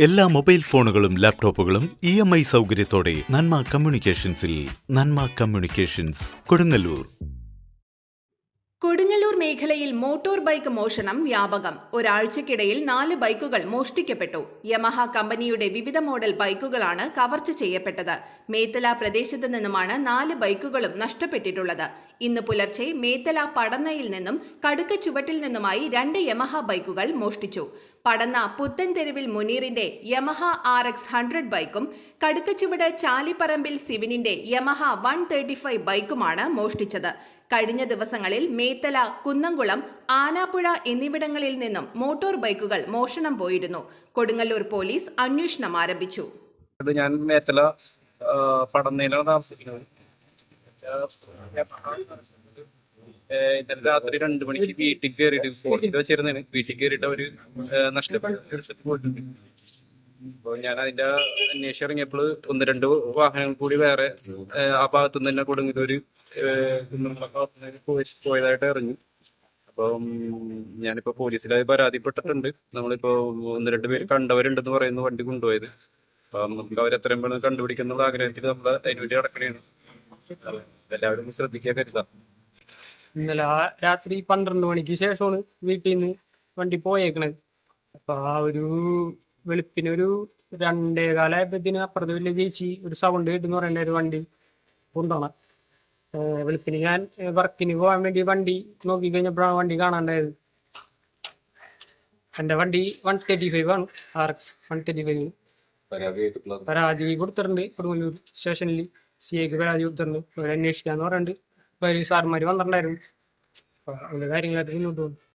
എല്ലാ മൊബൈൽ ഫോണുകളും ലാപ്ടോപ്പുകളും ഇ എം ഐ സൗകര്യത്തോടെ നന്മ കമ്മ്യൂണിക്കേഷൻസിൽ നന്മ കമ്മ്യൂണിക്കേഷൻസ് കൊടുങ്ങല്ലൂർ. കൊടുങ്ങല്ലൂർ മേഖലയിൽ മോട്ടോർ ബൈക്ക് മോഷണം വ്യാപകം. ഒരാഴ്ചക്കിടയിൽ നാല് ബൈക്കുകൾ മോഷ്ടിക്കപ്പെട്ടു. യമഹ കമ്പനിയുടെ വിവിധ മോഡൽ ബൈക്കുകളാണ് കവർച്ച ചെയ്യപ്പെട്ടത്. മേത്തല പ്രദേശത്ത് നിന്നുമാണ് നാല് ബൈക്കുകളും നഷ്ടപ്പെട്ടിട്ടുള്ളത്. ഇന്ന് പുലർച്ചെ മേത്തല പടന്നയിൽ നിന്നും കടുക്ക ചുവട്ടിൽ നിന്നുമായി രണ്ട് യമഹ ബൈക്കുകൾ മോഷ്ടിച്ചു. പടന്ന പുത്തൻ തെരുവിൽ മുനീറിന്റെ യമഹ ആർ എക്സ് ഹൺഡ്രഡ് ബൈക്കും കടുക്കച്ചുവട് ചാലിപ്പറമ്പിൽ സിവിനിന്റെ യമഹ വൺ തേർട്ടി ഫൈവ് ബൈക്കുമാണ് മോഷ്ടിച്ചത്. കഴിഞ്ഞ ദിവസങ്ങളിൽ മേത്തല കുന്നംകുളം ആനാപ്പുഴ എന്നിവിടങ്ങളിൽ നിന്നും മോട്ടോർ ബൈക്കുകൾ മോഷണം പോയിരുന്നു. കൊടുങ്ങല്ലൂർ പോലീസ് അന്വേഷണം ആരംഭിച്ചു. ഞാൻ മേത്തല താമസിക്കുന്നത്. ഇന്നലെ രാത്രി രണ്ടു മണിക്ക് വീട്ടിൽ കയറിയിട്ട് ഫോറസ്റ്റിൽ വെച്ചിരുന്നേന് വീട്ടിൽ കയറിയിട്ട് അവർ നഷ്ടപ്പെട്ടു. അപ്പൊ പോയിട്ടുണ്ട് അപ്പോൾ ഞാൻ അതിന്റെ അന്വേഷിച്ച് ഇറങ്ങിയപ്പോൾ ഒന്ന് രണ്ട് വാഹനങ്ങൾ കൂടി വേറെ ആ ഭാഗത്തു നിന്ന് തന്നെ പോയി പോയതായിട്ട് ഇറങ്ങി അപ്പം ഞാനിപ്പോ പോലീസിലായി പരാതിപ്പെട്ടിട്ടുണ്ട്. നമ്മളിപ്പോ ഒന്ന് രണ്ട് പേര് കണ്ടവരുണ്ടെന്ന് പറയുന്നു വണ്ടി കൊണ്ടുപോയത്. അപ്പം നമുക്ക് അവരെത്രയും പെട്ടെന്ന് കണ്ടുപിടിക്കുന്ന ആഗ്രഹത്തിൽ നമ്മൾ അതിനുവേണ്ടി നടക്കണേണ് എല്ലാവരും ശ്രദ്ധിക്കാൻ കരുതാം. ഇന്നലെ ആ രാത്രി പന്ത്രണ്ട് മണിക്ക് ശേഷമാണ് വീട്ടിൽ നിന്ന് വണ്ടി പോയേക്കണത് അപ്പൊ ആ ഒരു വെളുപ്പിന് ഒരു രണ്ടേ കാലായപ്പത്തിന് അപ്പുറത്ത് വലിയ ചേച്ചി ഒരു സൗണ്ട് കേട്ടെന്ന് പറയേണ്ട ഒരു വണ്ടി കൊണ്ടോണം വെളുപ്പിന് ഞാൻ വർക്കിന് പോകാൻ വേണ്ടി വണ്ടി നോക്കി കഴിഞ്ഞപ്പോഴാണ് വണ്ടി കാണാണ്ടായത്. എന്റെ വണ്ടി വൺ തേർട്ടി ഫൈവ് ആണ് R X one thirty five പരാതി കൊടുത്തിട്ടുണ്ട് കൊടുങ്ങല്ലൂർ സ്റ്റേഷനിൽ. സി എക്ക് പരാതി കൊടുത്തിട്ടുണ്ട്. അവർ അന്വേഷിക്കാന്ന് പറഞ്ഞിട്ട് ഒരു സാർമാർ വന്നിട്ടുണ്ടായിരുന്നു. അപ്പോൾ കാര്യങ്ങളൊക്കെ മുന്നോട്ട് പോകുന്നു